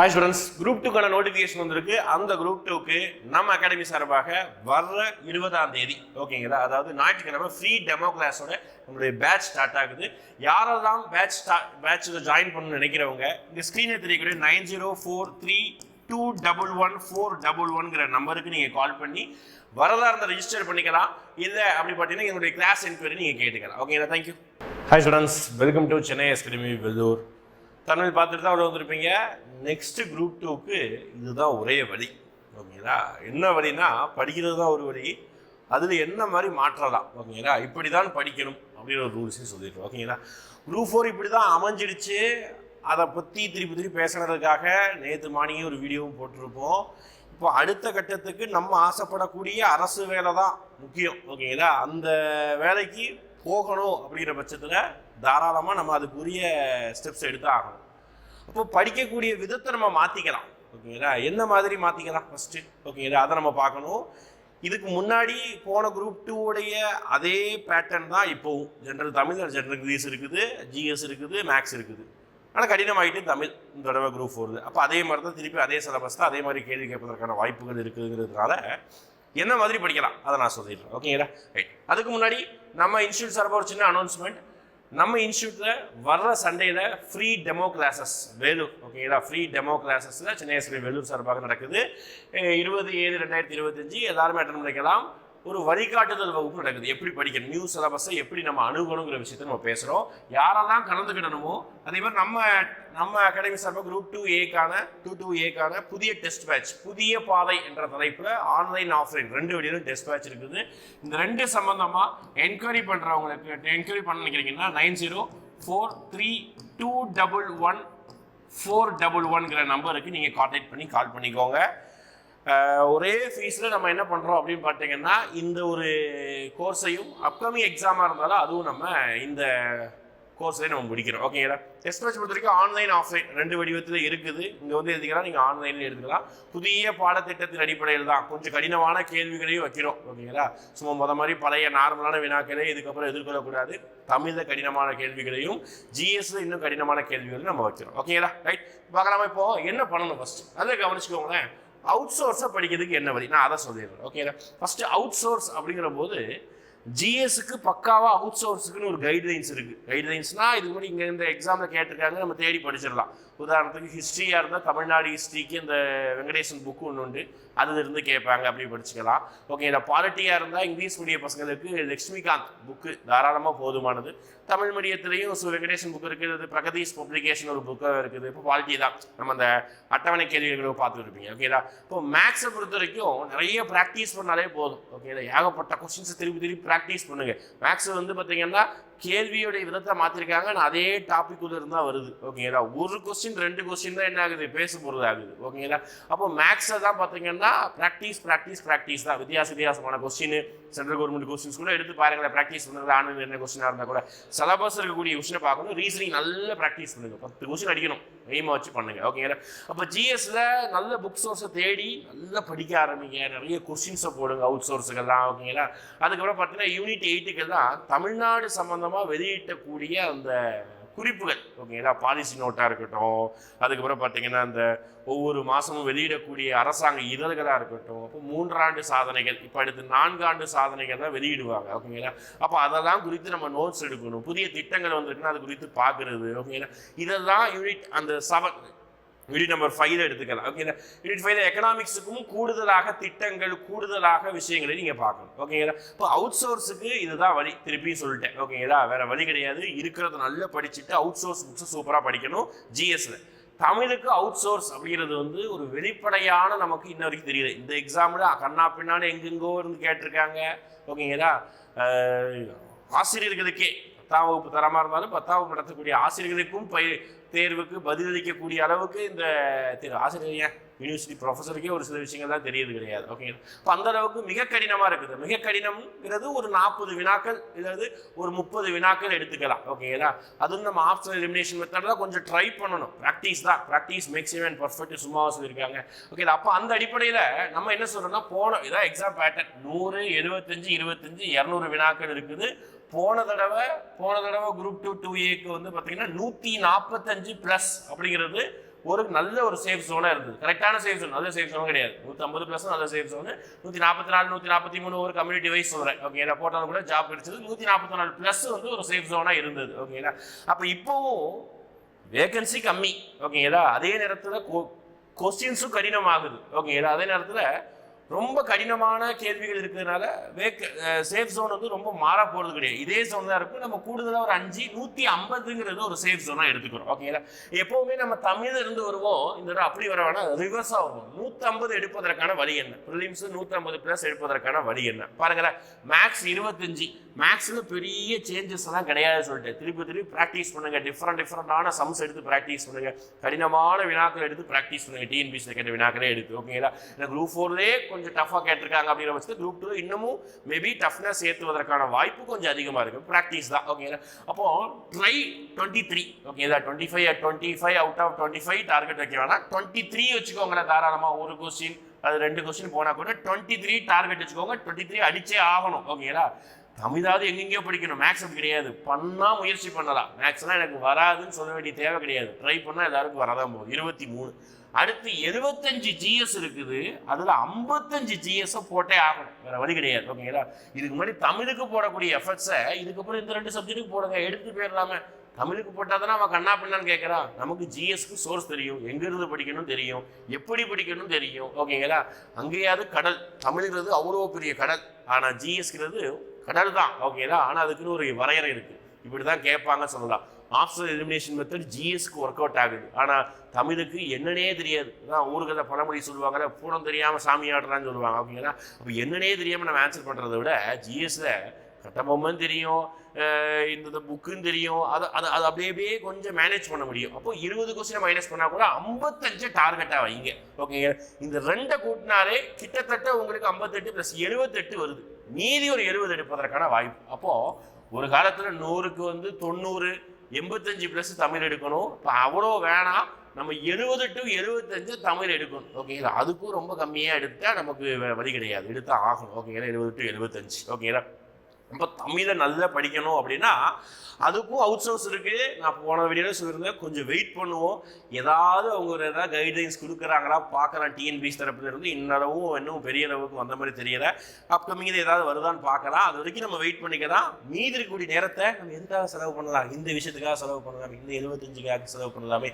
Hi students group டூக்கான notification வந்திருக்கு. அந்த குரூப் டூக்கு நம்ம அகாடமி சார்பாக வர்ற இருபதாம் தேதி ஓகேங்களா அதாவது ஞாயிற்றுக்கிழமை ஃப்ரீ டெமோ கிளாஸோட நம்மளுடைய பேட்ச் ஸ்டார்ட் ஆகுது. யாரெல்லாம் பேட்ச் ஸ்டார்ட் பேட்சில் ஜாயின் பண்ணணும்னு நினைக்கிறவங்க இந்த ஸ்க்ரீனில் தெரியக்கூடிய nine zero four three two double one four double ஒன்ங்கிற நம்பருக்கு நீங்கள் கால் பண்ணி வரதா இருந்தால் ரெஜிஸ்டர் பண்ணிக்கலாம். இல்லை அப்படி பார்த்தீங்கன்னா என்னுடைய கிளாஸ் என்கொயரி நீங்கள் கேட்டுக்கலாம். ஓகேங்களா thank you hi students welcome to Chennai academy Vellore Tamil பார்த்துட்டு தான் அவ்வளோ வந்திருப்பீங்க நெக்ஸ்ட்டு குரூப் டூக்கு இதுதான் ஒரே வழி. ஓகேங்களா? என்ன வழினா படிக்கிறது தான் ஒரு வழி. அதில் என்ன மாதிரி மாற்றலாம்? ஓகேங்களா? இப்படி தான் படிக்கணும் அப்படின்னு ஒரு ரூல்ஸையும் சொல்லிடுறோம் ஓகேங்களா? குரூப் ஃபோர் இப்படி தான் அமைஞ்சிடுச்சு. அதை பற்றி திருப்பி திருப்பி பேசுனதுக்காக நேற்று மார்னிங்கே ஒரு வீடியோவும் போட்டிருப்போம். இப்போ அடுத்த கட்டத்துக்கு நம்ம ஆசைப்படக்கூடிய அரசு வேலை தான் முக்கியம். ஓகேங்களா? அந்த வேலைக்கு போகணும் அப்படிங்கிற பட்சத்தில் தாராளமாக நம்ம அதுக்குரிய ஸ்டெப்ஸ் எடுத்து ஆகணும். அப்போ படிக்கக்கூடிய விதத்தை நம்ம மாற்றிக்கலாம் ஓகேங்களா என்ன மாதிரி மாற்றிக்கலாம் ஃபஸ்ட்டு ஓகேங்களா அதை நம்ம பார்க்கணும். இதுக்கு முன்னாடி போன குரூப் டூவுடைய அதே பேட்டர்ன் தான் இப்போவும். ஜென்ரல் தமிழ் ஜென்ரல் இங்கிலீஷ் இருக்குது ஜிஎஸ் இருக்குது மேக்ஸ் இருக்குது. ஆனால் கடினமாகிட்டு தமிழ் இந்த தடவை குரூப் வருது அப்போ அதே மாதிரி தான் திருப்பி அதே சிலபஸ் தான் அதே மாதிரி கேள்வி கேட்பதற்கான வாய்ப்புகள் இருக்குதுங்கிறதுனால என்ன மாதிரி படிக்கலாம்? அதை நான் சொல்லிடுறேன். ஓகேங்களா ரைட் அதுக்கு முன்னாடி நம்ம இன்ஸ்டியூட் சார்பாக ஒரு சின்ன அனௌன்ஸ்மெண்ட் நம்ம இன்ஸ்டியூட்டில் வர்ற சண்டேல ஃப்ரீ டெமோ கிளாஸஸ் வேலூர் ஓகேங்களா ஃப்ரீ டெமோ கிளாஸஸில் சென்னை எஸ்பி வேலூர் சார்பாக நடக்குது. இருபது ஏழு ரெண்டாயிரத்தி இருபத்தஞ்சு எல்லாருமே அட்டன் பண்ணிக்கலாம். ஒரு வழிகாட்டுதல் வகுப்பு நடக்குது. எப்படி படிக்கணும்? நியூ சிலபஸை எப்படி நம்ம அணுகணுங்கிற விஷயத்த நம்ம பேசுகிறோம் யாரெல்லாம் கலந்துக்கிடணுமோ அதே மாதிரி நம்ம நம்ம அகாடமி சார்பாக குரூப் டூ ஏக்கான டூ டூ ஏக்கான புதிய டெஸ்ட் பேட்ச் புதிய பாதை என்ற தலைப்பில் ஆன்லைன் ஆஃப்லைன் ரெண்டு வழியிலும் டெஸ்ட் பேட்ச் இருக்குது. இந்த ரெண்டு சம்பந்தமாக என்கொயரி பண்ணுறவங்களுக்கு என்கொயரி பண்ண நினைக்கிறீங்கன்னா nine zero four three two double one four double ஒன்கிற நம்பருக்கு நீங்கள் காண்டாக்ட் பண்ணி கால் பண்ணிக்கோங்க. ஒரே ஃபீஸில் நம்ம என்ன பண்ணுறோம் அப்படின்னு பார்த்தீங்கன்னா இந்த ஒரு கோர்ஸையும் அப்கமிங் எக்ஸாமாக இருந்தாலும் அதுவும் நம்ம இந்த கோர்ஸ்லேயே நம்ம முடிக்கிறோம். ஓகேங்களா டெஸ்ட் பொறுத்த வரைக்கும் ஆன்லைன் ஆஃப்லைன் ரெண்டு வடிவத்தில் இருக்குது. இங்கே வந்து எடுத்துக்கலாம் நீங்கள் ஆன்லைனில் எடுத்துக்கலாம். புதிய பாடத்திட்டத்தின் அடிப்படையில் தான் கொஞ்சம் கடினமான கேள்விகளையும் வைக்கிறோம். ஓகேங்களா சும்மா முத மாதிரி பழைய நார்மலான வினாக்களே இதுக்கப்புறம் எதிர்கொள்ளக்கூடாது. தமிழில் கடினமான கேள்விகளையும் ஜிஎஸ்ல இன்னும் கடினமான கேள்விகளையும் நம்ம வைக்கிறோம். ஓகேங்களா ரைட் பார்க்கலாமா இப்போ என்ன பண்ணணும் ஃபர்ஸ்ட் அதை கவனிச்சுக்கோங்களேன். அவுட் சோர்ஸை படிக்கிறதுக்கு என்ன வழி? நான் அதை சொல்லிடுறேன். ஓகேங்களா ஃபஸ்ட்டு அவுட் சோர்ஸ் அப்படிங்கிற போது ஜிஎஸ்க்கு பக்காவாக அவுட் சோர்ஸுக்குன்னு ஒரு கைட்லைன்ஸ் இருக்குது கைட்லைன்ஸ்னால் இது முன்னாடி இங்கே இந்த எக்ஸாமில் கேட்டிருக்காங்க நம்ம தேடி படிச்சிடலாம். உதாரணத்துக்கு ஹிஸ்ட்ரியாக இருந்தால் தமிழ்நாடு ஹிஸ்ட்ரிக்கு இந்த வெங்கடேசன் புக்கு ஒன்று உண்டு. அது இருந்து கேட்பாங்க அப்படி படிச்சுக்கலாம். ஓகே இந்த பாலிட்டியாக இருந்தால் இங்கிலீஷ் மீடியம் பசங்களுக்கு லக்ஷ்மிகாந்த் புக்கு தாராளமாக போதுமானது. தமிழ் மீடியத்துலேயும் ஸோ வெங்கடேசன் புக் இருக்குது. பிரகதீஷ் பப்ளிகேஷன் ஒரு புக்கு இருக்குது. இப்போ பாலிட்டி தான். நம்ம அந்த அட்டவணை கேள்விகளை பார்த்துருப்பீங்க ஓகேங்களா இப்போ மேக்ஸை பொறுத்த வரைக்கும் நிறைய ப்ராக்டிஸ் பண்ணாலே போதும். ஓகேதா ஏகப்பட்ட கொஸ்டின்ஸை திருப்பி திருப்பி ப்ராக்டிஸ் பண்ணுங்க. மேக்ஸ் வந்து பார்த்தீங்கன்னா கேள்வியோடைய விதத்தை மாற்றிருக்காங்க நான் அதே டாபிக் உள்ள இருந்தால் வருது. ஓகேங்களா ஒரு கொஸ்டின் ரெண்டு கொஸ்டின் தான் என்ன ஆகுது? பேச போகிறது ஆகுது. ஓகேங்களா அப்போ மேக்ஸை தான் பார்த்தீங்கன்னா ப்ராக்டிஸ் ப்ராக்டிஸ் ப்ராக்டிஸ் தான். வித்தியாச வித்தியாசமான கொஸ்டின் சென்ட்ரல் கவர்மெண்ட் கொஸ்டின்ஸ் கூட எடுத்து பாருங்களேன். ப்ராக்டிஸ் பண்ணுறது ஆனது என்ன கொஸ்டினாக இருந்தால் கூட. சிலபஸ் இருக்கக்கூடிய கொஸ்டினை பார்க்கணும். ரீசனிங் நல்லா ப்ராக்டிஸ் பண்ணுங்க. பத்து கொஸ்டின் அடிக்கணும். எய்மாக வச்சு பண்ணுங்கள் ஓகேங்களா அப்போ ஜிஎஸ்சில் நல்ல புக் சோர்ஸை தேடி நல்லா படிக்க ஆரம்பிங்க. நிறைய கொஸ்டின்ஸை போடுங்க அவுட் சோர்ஸுக்கெல்லாம் ஓகேங்களா அதுக்கப்புறம் பார்த்தீங்கன்னா யூனிட் எயிட்டுக்கெல்லாம் தமிழ்நாடு சம்மந்தமாக வெளியிட்டக்கூடிய அந்த குறிப்புகள். ஓகேங்களா? பாலிசி நோட்டாக இருக்கட்டும் அதுக்கப்புறம் பார்த்தீங்கன்னா அந்த ஒவ்வொரு மாதமும் வெளியிடக்கூடிய அரசாங்க இதழ்களாக இருக்கட்டும் அப்போ மூன்றாண்டு சாதனைகள் இப்போ அடுத்து நான்காண்டு சாதனைகள் தான் வெளியிடுவாங்க. ஓகேங்களா? அப்போ அதெல்லாம் குறித்து நம்ம நோட்ஸ் எடுக்கணும். புதிய திட்டங்கள் வந்திருக்குன்னா அது குறித்து பார்க்குறது ஓகேங்களா? இதெல்லாம் யூனிட் அந்த செவன் யூனிட் நம்பர் ஃபைவ்ல எடுத்துக்கலாம். ஓகேங்களா யூனிட் ஃபைவ்ல எக்கனாமிக்ஸுக்கும் கூடுதலாக திட்டங்கள் கூடுதலாக விஷயங்களை நீங்கள் பார்க்கணும். ஓகேங்களா இப்போ அவுட் சோர்ஸுக்கு இதுதான் வழி. திருப்பியும் சொல்லிட்டேன். ஓகேங்களா வேற வழி கிடையாது. இருக்கிறத நல்லா படிச்சுட்டு அவுட் சோர்ஸ் புக்ஸை சூப்பராக படிக்கணும் ஜிஎஸ்ல தமிழுக்கு அவுட் சோர்ஸ் அப்படிங்கிறது வந்து ஒரு வெளிப்படையான நமக்கு இன்ன வரைக்கும் தெரியல இந்த எக்ஸாமில் கண்ணா பின்னாடி எங்கெங்கோ இருந்து கேட்டிருக்காங்க. ஓகேங்களா ஆசிரியர்களுக்கே பத்தாம் வகுப்பு தரமாக இருந்தாலும் பத்தாம் வகுப்பு நடத்தக்கூடிய ஆசிரியர்களுக்கும் பய தேர்வுக்கு பதிலளிக்கக்கூடிய அளவுக்கு இந்த திரு ஆசிரியர் யூனிவர்சிட்டி ப்ரொஃபஸருக்கே ஒரு சில விஷயங்கள் தான் தெரியுது கிடையாது. ஓகே இப்போ அந்த அளவுக்கு மிக கடினமாக இருக்குது. மிக கடினம்ங்கிறது ஒரு நாற்பது வினாக்கள் இல்லாது ஒரு முப்பது வினாக்கள் எடுத்துக்கலாம். ஓகேங்களா அதுவும் நம்ம ஆப்ஷனல் எலிமினேஷன் மெத்தடில் கொஞ்சம் ட்ரை பண்ணணும். ப்ராக்டிஸ் தான். ப்ராக்டிஸ் மேக்ஸிமம் அண்ட் பர்ஃபெக்ட் சும்மாவாக சொல்லியிருக்காங்க. ஓகே அப்போ அந்த அடிப்படையில் நம்ம என்ன சொல்கிறோம்னா போன இதான் எக்ஸாம் பேட்டர்ன் நூறு எழுபத்தஞ்சு இருபத்தஞ்சு இரநூறு வினாக்கள் இருக்குது. போன தடவை போன தடவை குரூப் டூ டூ ஏக்கு வந்து பார்த்தீங்கன்னா நூற்றி நாற்பத்தஞ்சு ப்ளஸ் அப்படிங்கிறது ஒரு நல்ல ஒரு சேஃப் ஜோனாக இருந்தது. கரெக்டான சேஃப் ஜோன் நல்ல சேஃப் ஜோன் கிடையாது. நூற்றம்பது ப்ளஸ் நல்ல சேஃப் ஜோனு நூற்றி நாற்பத்தி நாலு நூற்றி நாற்பத்தி மூணு ஒரு கம்யூனிட்டி வைஸ் சொல்கிறேன் ஓகேங்களா போட்டாலும் கூட ஜாப் கிடைச்சது. நூற்றி நாற்பத்தி நாலு ப்ளஸ் வந்து ஒரு சேஃப் ஜோனாக இருந்தது. ஓகேங்களா அப்போ இப்போவும் வேகன்சி கம்மி. ஓகேங்களா அதே நேரத்தில் கொஸ்டின்ஸும் கடினமாகுது. ஓகேங்களா அதே நேரத்தில் ரொம்ப கடினமான கேள்விகள் இருக்கிறதுனால வேக் சேஃப் ஜோன் வந்து ரொம்ப மாற போகிறது கிடையாது. இதே ஜோன் தான் இருக்கும். நம்ம கூடுதலாக ஒரு அஞ்சு நூற்றி ஐம்பதுங்கிறது ஒரு சேஃப் ஜோனாக எடுத்துக்கிறோம். ஓகேங்களா எப்போவுமே நம்ம தமிழில் இருந்து வருவோம். இந்த தடவை அப்படி வர வேணால் ரிவர்ஸாக வருவோம். நூற்றம்பது எடுப்பதற்கான வழி என்ன? ப்ரிலிம்ஸ் நூற்றம்பது ப்ளஸ் எடுப்பதற்கான வழி என்ன? பாருங்களேன். மேக்ஸ் இருபத்தஞ்சி. மேக்ஸில் பெரிய சேஞ்சஸ் எல்லாம் கிடையாது சொல்லிட்டு திருப்பி திருப்பி ப்ராக்டிஸ் பண்ணுங்க. டிஃப்ரெண்ட் டிஃப்ரெண்டான சம்ஸ் எடுத்து ப்ராக்டிஸ் பண்ணுங்கள் கடினமான வினாக்கள் எடுத்து ப்ராக்டிஸ் பண்ணுங்கள் டிஎன்பிசி கேட்ட வினாக்களே எடுத்து. ஓகேங்களா இந்த குரூப் ஃபோர்லேயே கொஞ்சம் டஃபாக கேட்டிருக்காங்க அப்படிங்கிற பட்சத்தில் குரூப் டூ இன்னமும் மேபி டஃப்னஸ் ஏற்றுவதற்கான வாய்ப்பு கொஞ்சம் அதிகமாக இருக்குது ப்ராக்டிஸ் தான். ஓகேங்களா அப்போ ட்ரை டுவெண்ட்டி த்ரீ ஓகேங்களா twenty five twenty five out of twenty five target வைக்க வேணாம். டுவெண்ட்டி த்ரீ வச்சுக்கோங்களேன் தாராளமாக ஒரு கொஸ்டின் அது ரெண்டு கொஸ்டின் போனால் கூட டுவெண்ட்டி த்ரீ டார்கெட் வச்சுக்கோங்க. டுவெண்ட்டி த்ரீ அடிச்சே ஆகணும். ஓகேங்களா தமிழாவது எங்கெங்கேயோ படிக்கணும். மேக்ஸ் அப்படி கிடையாது. பண்ணால் முயற்சி பண்ணலாம். மேக்ஸ்லாம் எனக்கு வராதுன்னு சொல்ல வேண்டிய தேவை கிடையாது. ட்ரை பண்ணால் எல்லாருக்கும் வரதான் போகுது இருபத்தி மூணு. அடுத்து எழுபத்தஞ்சு ஜிஎஸ் இருக்குது. அதில் ஐம்பத்தஞ்சு ஜிஎஸ்ஸை போட்டே ஆகணும். வேற வழி கிடையாது. ஓகேங்களா இதுக்கு முன்னாடி தமிழுக்கு போடக்கூடிய எஃபர்ட்ஸை இதுக்கப்புறம் இந்த ரெண்டு சப்ஜெக்ட்டுக்கு போடுங்க. எடுத்து போயிடலாமே. தமிழுக்கு போட்டால் தானே அவன் கண்ணா பின்னான்னு கேட்குறான் நமக்கு ஜிஎஸ்க்கு சோர்ஸ் தெரியும். எங்கேருந்து படிக்கணும் தெரியும். எப்படி படிக்கணும் தெரியும். ஓகேங்களா அங்கேயாவது கடல். தமிழ்ங்கிறது அவ்வளோ பெரிய கடல். ஆனால் ஜிஎஸ்ங்கிறது கடல் தான் ஓகேங்களா ஆனால் அதுக்குன்னு ஒரு வரையறை இருக்குது இப்படி தான் கேட்பாங்க சொல்லலாம். ஆப்ஷனல் எலிமினேஷன் மெத்தட் ஜிஎஸ்க்கு ஒர்க் அவுட் ஆகுது. ஆனால் தமிழுக்கு என்னன்னே தெரியாது. ஊருக்கு ஊருக்கதை பழமொழி சொல்லுவாங்கல்ல பூனம் தெரியாமல் சாமி ஆடுறான்னு சொல்லுவாங்க அப்படிங்களா அப்போ என்னன்னே தெரியாமல் நம்ம ஆன்சர் பண்ணுறதை விட ஜிஎஸ்ல கட்டபொம்மன் தெரியும் இந்த புக்குன்னு தெரியும் அதை அதை அது அப்படியே அப்படியே கொஞ்சம் மேனேஜ் பண்ண முடியும். அப்போ இருபது கொஸ்டினை மைனஸ் பண்ணால் கூட ஐம்பத்தஞ்சு டார்கெட்டாக வைங்க ஓகேங்க இந்த ரெண்டை கூட்டினாலே கிட்டத்தட்ட உங்களுக்கு ஐம்பத்தெட்டு ப்ளஸ் எழுபத்தெட்டு வருது. மீதி ஒரு எழுபது எடுப்பதற்கான வாய்ப்பு. அப்போது ஒரு காலத்தில் நூறுக்கு வந்து தொண்ணூறு எண்பத்தஞ்சு ப்ளஸ் தமிழ் எடுக்கணும். இப்போ அவ்வளோ வேணாம். நம்ம எழுபது டு எழுபத்தஞ்சு தமிழ் எடுக்கணும். ஓகேங்களா அதுக்கும் ரொம்ப கம்மியாக எடுத்தால் நமக்கு வழி கிடையாது. எடுத்தால் ஆகணும். ஓகேங்களா எழுபது டு எழுபத்தஞ்சு. ஓகேங்களா இப்போ தமிழை நல்லா படிக்கணும் அப்படின்னா அதுக்கும் அவுட் சோர்ஸ் இருக்கு. நான் போன வீடியோவில் சொல்லியிருந்தேன் கொஞ்சம் வெயிட் பண்ணுவோம். ஏதாவது அவங்க ஏதாவது கைட்லைன்ஸ் கொடுக்குறாங்களா பார்க்கலாம். டிஎன்பிஎஸ் தரப்புலேருந்து இன்னளவும் இன்னும் பெரிய அளவுக்கு வந்த மாதிரி தெரியல. அப்கமிங்கில் ஏதாவது வருதான்னு பார்க்கலாம். அது வரைக்கும் நம்ம வெயிட் பண்ணிக்கலாம். மீதி இருக்கக்கூடிய நேரத்தை நம்ம எதுக்காக செலவு பண்ணலாம்? இந்த விஷயத்துக்காக செலவு பண்ணலாம். இந்த எழுபத்தஞ்சுக்காக செலவு பண்ணலாமே.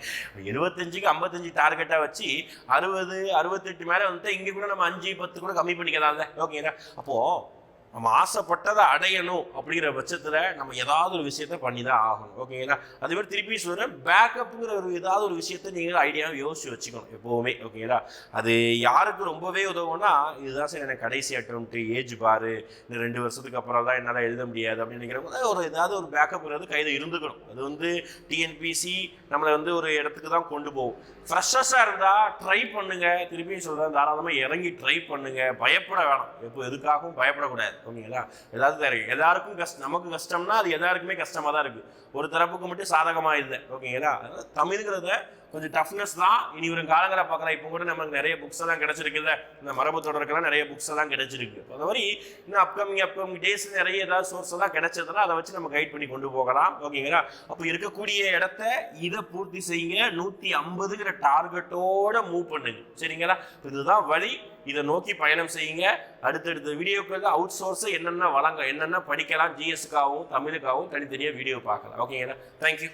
எழுபத்தஞ்சுக்கு ஐம்பத்தஞ்சு டார்கெட்டாக வச்சு அறுபது அறுபத்தெட்டு மேலே வந்துட்டு இங்கே கூட நம்ம அஞ்சு பத்து கூட கம்மி பண்ணிக்கலாம்ல. ஓகேங்களா அப்போது நம்ம ஆசைப்பட்டதை அடையணும் அப்படிங்கிற பட்சத்தில் நம்ம ஏதாவது ஒரு விஷயத்த பண்ணி தான் ஆகணும் ஓகேங்களா அதே மாதிரி திருப்பி சொல்கிறேன் பேக்கப்புங்கிற ஒரு ஏதாவது ஒரு விஷயத்த நீங்கள் ஐடியாவை யோசிச்சு வச்சுக்கணும் எப்போவுமே. ஓகேங்களா அது யாருக்கு ரொம்பவே உதவும்னா இதுதான் சார் எனக்கு கடைசி அட்டம்ட்டு ஏஜ் பாரு இந்த ரெண்டு வருஷத்துக்கு அப்புறம் தான் என்னால் எழுத முடியாது அப்படின்னு நினைக்கிறவங்க ஒரு ஏதாவது ஒரு பேக்கப்ங்கிறது கையில் இருந்துக்கணும். அது வந்து டிஎன்பிசி நம்மளை வந்து ஒரு இடத்துக்கு தான் கொண்டு போகும். ஃப்ரெஷ்ஷஸாக இருந்தால் ட்ரை பண்ணுங்கள் திருப்பியும் சொல்கிறேன் தாராளமாக இறங்கி ட்ரை பண்ணுங்கள் பயப்பட வேணாம். எப்போ எதுக்காகவும் பயப்படக்கூடாது. ஓகேங்களா? ஏதாவது தெரியும் எல்லாருக்கும் கஷ்டம் நமக்கு கஷ்டம்னா அது எல்லாருக்குமே கஷ்டமாக தான் இருக்குது ஒரு தரப்புக்கு மட்டும் சாதகமாக இல்லை. ஓகேங்களா? அதனால் தமிழ்ங்கிறத கொஞ்சம் டஃப்னஸ் தான். இனி வரும் காலங்களை பார்க்கலாம். இப்போ கூட நமக்கு நிறைய புக்ஸ் எல்லாம் கிடைச்சிருக்குல்ல. இந்த மரபு தொடருக்கெல்லாம் நிறைய புக்ஸ் எல்லாம் கிடைச்சிருக்கு. அந்த மாதிரி இன்னும் அப்கமிங் அப்கமிங் டேஸ் நிறைய ஏதாவது சோர்ஸ் எல்லாம் கிடைச்சதுன்னா அதை வச்சு நம்ம கைட் பண்ணி கொண்டு போகலாம். ஓகேங்களா அப்போ இருக்கக்கூடிய இடத்த இதை பூர்த்தி செய்யுங்க. நூற்றி ஐம்பதுங்கிற டார்கெட்டோட மூவ் பண்ணுங்க. சரிங்களா? இதுதான் வழி. இதை நோக்கி பயணம் செய்யுங்க. அடுத்தடுத்த வீடியோக்கள் அவுட் சோர்ஸை என்னென்ன வழங்க என்னென்ன படிக்கலாம் ஜிஎஸ்க்காகவும் தமிழுக்காகவும் தனித்தனியாக வீடியோ பார்க்கலாம். ஓகேங்களா தேங்க்யூ